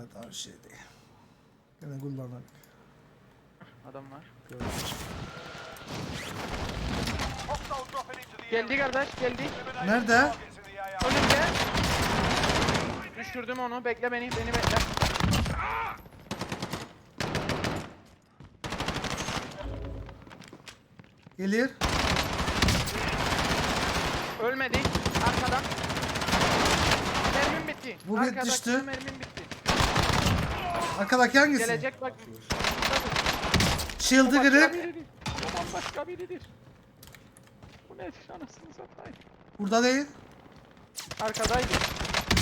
Evet abi şey değil. Gene kullanalım. Adam var. Geldi kardeş geldi. Nerede? Önümde. Düşürdüm onu. Bekle beni. Beni bekle. Gelir. Ölmedi. Arkadan. Mermim bitti. Bu bir Arkadaki düştü. Mermim bitti. Arkadaki hangisi? Gelecek bak. Shield'ı kırık. Aman başka biridir. Bu ne anasını satayım. Burada değil. Arkadaydı.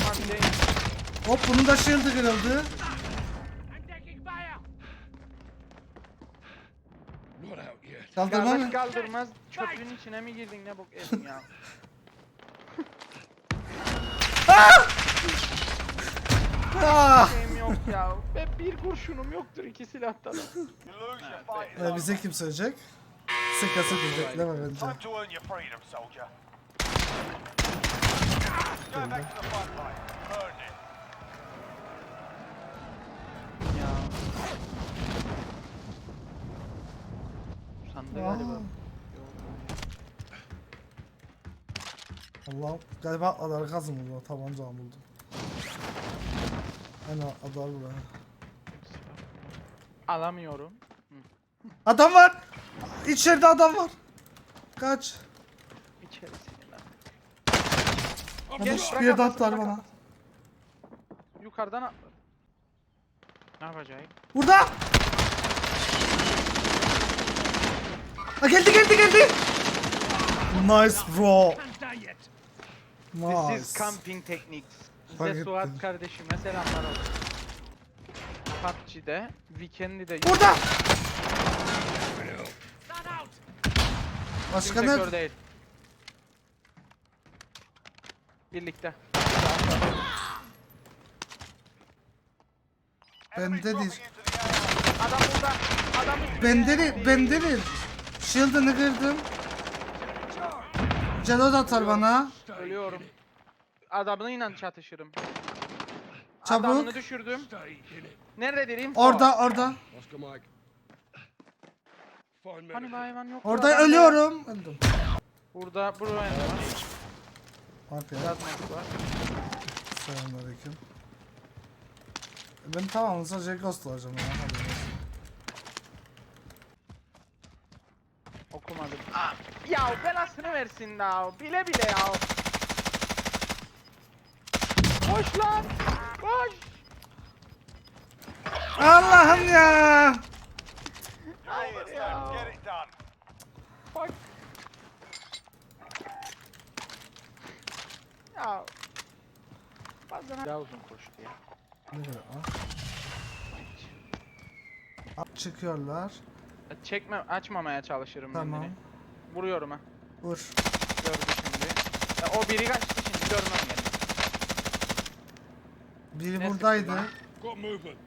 Aman değil. Hop bunun da shield'ı kırıldı. Kaldırma mı? kaldırmaz. Çöpün içine mi girdin ne bok edin ya. Ah! Şeyim yok ya. Ve bir kurşunum yoktur iki silahta da. You lose your fight. is Ee, bize kim söyleyecek? Sıka sıka bekleme bence. Time to earn your freedom, soldier. Go back to the front line. Earn it. ya. Sandı Aa. galiba. Allah galiba atladı arkası mı burada? Tabanca Aynen atlar buraya. Alamıyorum. Adam var! İçeride adam var. Kaç. İçerisine lan. Adam bir bırak yerde atlasın, atlar bana. Yukarıdan atladı. Ne yapacağız? Burada! Ha geldi geldi geldi! Nice bro. This is Nice. camping techniques. Fark Suat ettim. kardeşime selamlar olsun. PUBG'de, Weekend'de Burada! Başka ne? kör değil. Birlikte. Bende değil. Adam burada. Adam Bende değil, bende değil. Shield'ını kırdım. Celal atar bana. Ölüyorum. Adamıyla çatışırım. Çabuk. Adamını düşürdüm. Nerede direyim? Orada, orada. Hani bir hayvan yok. Orada Adam ölüyorum. Öldüm. Burada buraya var. Arkaya. Var. Selamünaleyküm. Ben tamam sadece ghost olacağım ya. Hadi. Okumadım. Ah, ya belasını versin da. Bile bile ya. Koş lan. Koş. Allah'ım ya. Hayır ya. go. Get it done. Bak. Ya. Bazen daha uzun koştu ya. Ne kadar ah. Ah, Çıkıyorlar. Çekme, açmamaya çalışırım Tamam. kendini. Vuruyorum ha. Vur. Gördü şimdi. Ya o biri kaçtı şimdi görmem. Biri buradaydı. movement.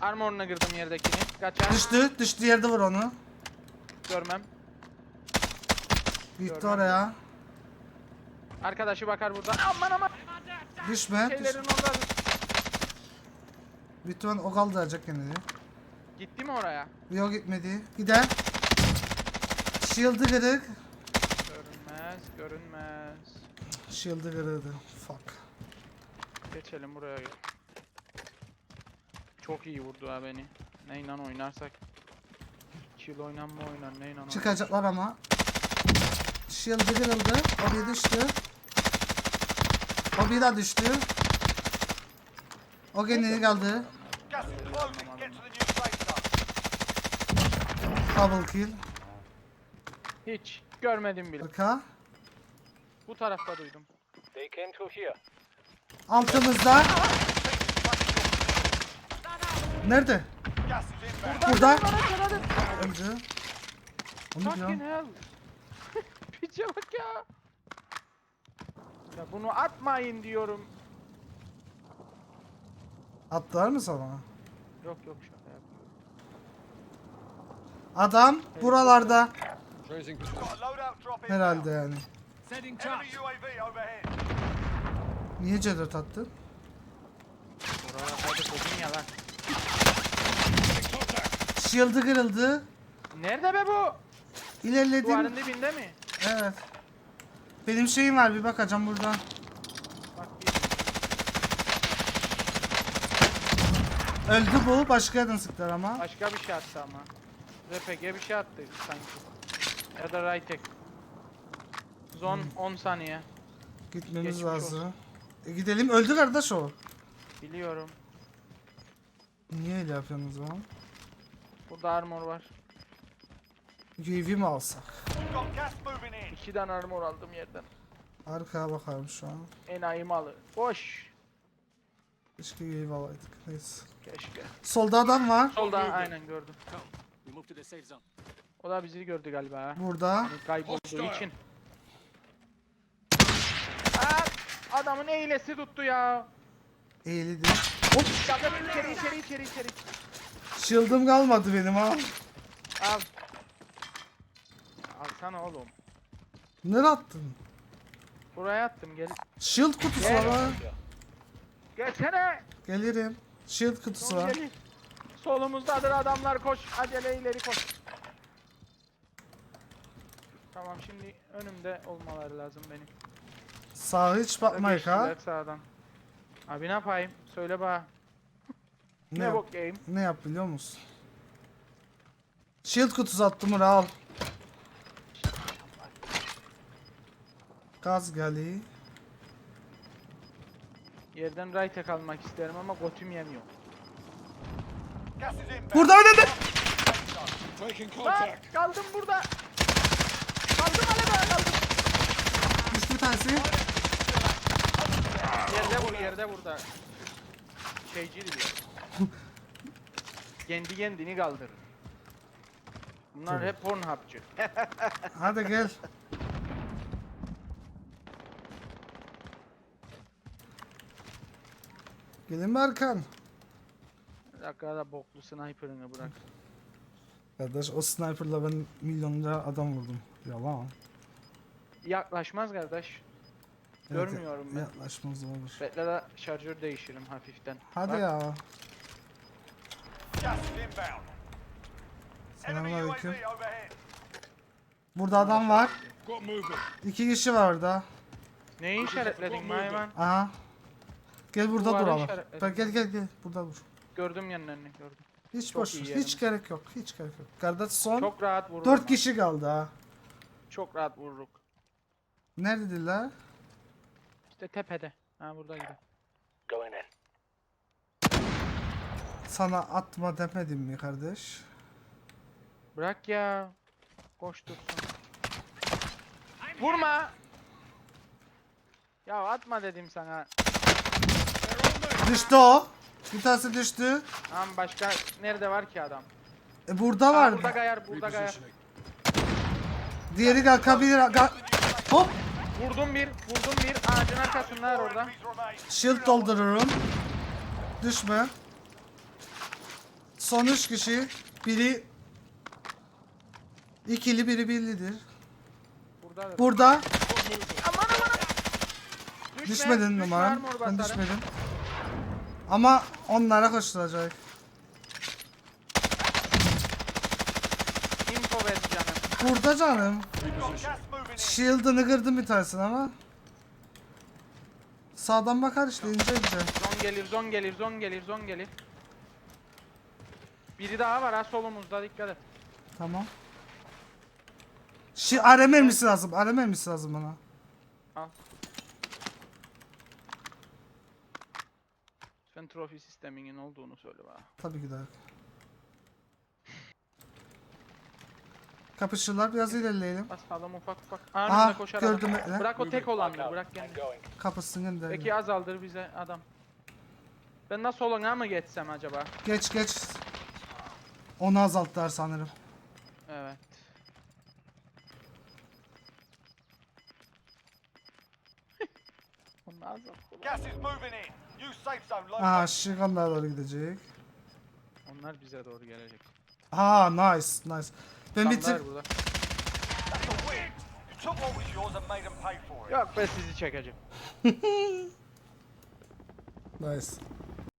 Armoruna girdim yerdekini. Kaçar. Düştü. Düştü yerde vur onu. Görmem. Gitti oraya. Arkadaşı bakar buradan. Aman aman. Düşme. Düş. Şeylerin orada. Lütfen o kaldıracak kendini. Gitti mi oraya? Yok gitmedi. Gider. Shield'ı kırık. Görünmez, görünmez. Shield'ı kırıldı. Fuck. Geçelim buraya. Çok iyi vurdu ha beni. Neyle oynarsak. Kill oynan mı oynan, neyle oynan. Çıkacaklar ama. Shield'ı kırıldı. O bir düştü. O bir daha düştü. O kendini kaldı. Double kill. Hiç görmedim bile. Arka. Bu tarafta duydum. Altımızda. Nerede? Gas is inbound. Burada. Öldü. Onu Fucking hell. Piçe bak ya. Ya bunu atmayın diyorum. Attılar mı sana? Yok yok şaka yapıyorum. Adam buralarda. Tracing. Herhalde yani. Enemy UAV overhead. Niye C4 attın? Dedikodu yalan. Shield'ı kırıldı. Nerede be bu? İlerledim. Duvarın dibinde mi? Evet. Benim şeyim var bir bakacağım buradan. Bak bir. Öldü bu. Başka yerden sıktılar ama. Başka bir şey attı ama. RPG bir şey attı sanki. Ya da Raytek. Zon 10 saniye. Gitmemiz Geçmiş lazım. E gidelim. Öldü kardeş o. Biliyorum. Niye öyle yapıyorsunuz o zaman? Burada armor var. UAV mi alsak? We've got gas moving in. İki tane armor aldım yerden. Arkaya bakalım şu an. Enayi malı. Boş. Keşke UAV alaydık. Neyse. Keşke. Solda adam var. Solda aynen gördüm. We move to the safe zone. O da bizi gördü galiba ha. Burada. Hani kaybolduğu için. Aa, adamın eylesi tuttu ya. Eğildi. Hop. Yakın içeri içeri içeri içeri. Shield'ım kalmadı benim ha. Al. Alsana oğlum. Nereye attın? Buraya attım gel. Shield kutusu var ha. Gelsene. Gelirim. Shield kutusu Son var. gelin. Solumuzdadır adamlar koş. Acele ileri koş. Tamam şimdi önümde olmaları lazım benim. Sağa hiç bakmayık ha. Geçtiler Sağdan. Abi ne yapayım? Söyle bana. Ne, Ne yap, bok game? ne yap biliyor musun? Shield kutusu attım Murat al. Gaz gali. Yerden right almak isterim ama gotum yemiyor. Gas is inbound. Burada oynadı. Taking Lan contact. kaldım burada. Kaldım hala kaldım. Düştü bir tanesi. Yerde vur yerde burada. Şeyci diyor. Kendi kendini kaldırır. Bunlar Tabii. hep Pornhub'cı. Hadi gel. Gelin mi Erkan? Bir dakika da boklu sniper'ını bırak. Kardeş o sniperla ben milyonlarca adam vurdum. Yalan. Yaklaşmaz kardeş. Görmüyorum ben. Yaklaşmaz olur. Bekle de şarjör değişirim hafiften. Hadi Bak, ya. Gas is inbound. Enemy UAV Selamünaleyküm. overhead. Burada adam var. Got. İki kişi var orada. Neyi işaretledin Mayman? Aha. Gel burada Duvara duralım. işaretledim. Bak gel gel gel. Burada dur. Gördüm yanlarını gördüm. Hiç Çok boş iyi ver. yerim. Hiç gerek yok. Hiç gerek yok. Kardeş son. Çok rahat vururum. Dört ha. kişi kaldı ha. Çok rahat vururuk. Neredeler? İşte tepede. Ha burada gidelim. Sana atma demedim mi kardeş? Bırak ya. Koş dursun. Vurma. Ya atma dedim sana. Düştü o. Bir tanesi düştü. Tamam başka nerede var ki adam? E burada Aa, var. burada gayar, burada gayar. Diğeri kalkabilir. Ga- Hop. Vurdum bir, vurdum bir. Ağacın arkasındalar orada. Enemies remain. Shield doldururum. Düşme. Son üç kişi. Biri ikili biri birlidir. Burada. Burada Aman aman. Düşme, düşmedin düşme, numaram. armor Ben düşmedim. Ama onlara koşulacak. Info ver canım. Burada canım. Shield'ını kırdım bir tanesini ama. Sağdan bakar işte ince ince. Zon gelir, zon gelir, zon gelir, zon gelir. Biri daha var ha solumuzda dikkat et. Tamam. Şi RM mermisi lazım. RM mermisi lazım bana. Al. Sen trofi sisteminin olduğunu söyle bana. Tabii ki de. Kapışırlar biraz ilerleyelim. Basalım ufak ufak. Aha, Anında koşar gördüm adam. Bırak o tek olandır bırak kendini. Kapısını gönder. Peki azaldır bize adam. Ben nasıl olana mı geçsem acaba? Geç geç. Onu azalttılar sanırım. Evet. Onu azalt. Gas is moving in. New safe zone Aha located. şikanlara doğru gidecek. Onlar bize doğru gelecek. Ha nice nice. Ben tık burada. Yok be sizi çekeceğim. nice.